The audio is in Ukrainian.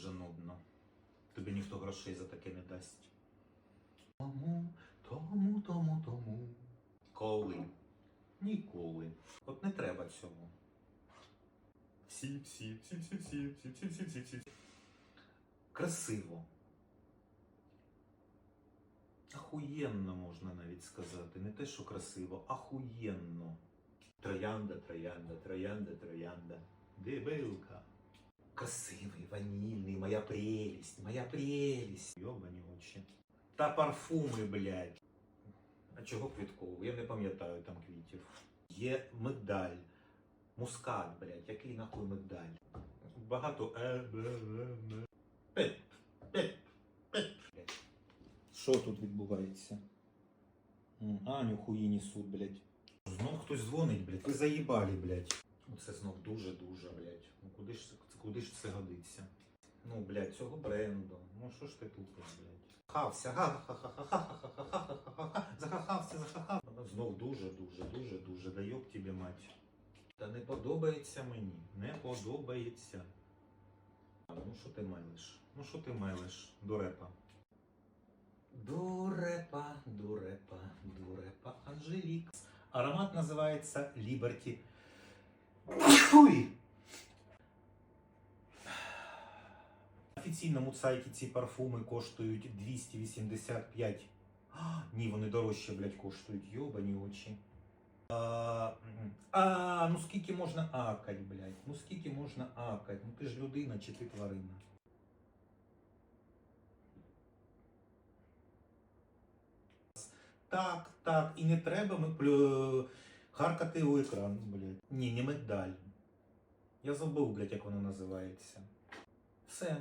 дуже нудно. Тобі ніхто грошей за таке не дасть. Тому, тому, тому, тому. Коли? Ніколи. От не треба цього. Всі, всі, всі, всі, всі, всі, всі, всі, всі, всі. Красиво. Ахуєнно можна навіть сказати. Не те, що красиво, ахуєнно. Троянда, троянда, троянда, троянда. Дебилка. Красивий, ванільний, моя прелість, моя прелість. Йобані очі. Та парфуми, блядь. А чого квітково? Я не пам'ятаю там квітів. Є мигдаль. Мускат, блядь. Який нахуй мигдаль? Багато е, б, е, м. Пеп, пеп, пеп. блядь. Що тут відбувається? М, Аню хуї несуть, блядь. Знов хтось дзвонить, блядь. Ви заїбалі, блядь. Це знов дуже-дуже, блядь. Ну куди ж, куди ж це годиться? Ну, блядь, цього бренду. Ну що ж ти тупиш, блядь? Хався, ха-ха-ха-ха-ха-ха-ха-ха-ха-ха. Захахався, захахав. Знов дуже, дуже, дуже. Да йоб тобі мать. Та не подобається мені. Не подобається. Ну що ти мелиш? Ну що ти мелиш? Дурепа. Дурепа, дурепа, дурепа, Анжелік. Аромат називається Liberty. Ой! На офіційному сайті ці парфуми коштують 285. А, ні, вони дорожче, блядь, коштують. Йобані очі. А, ну скільки можна акать, блядь? Ну скільки можна акать? Ну ти ж людина чи ти тварина? Так, так, і не треба ми плю... харкати у екран, блядь. Ні, не медаль. Я забув, блядь, як воно називається. Все.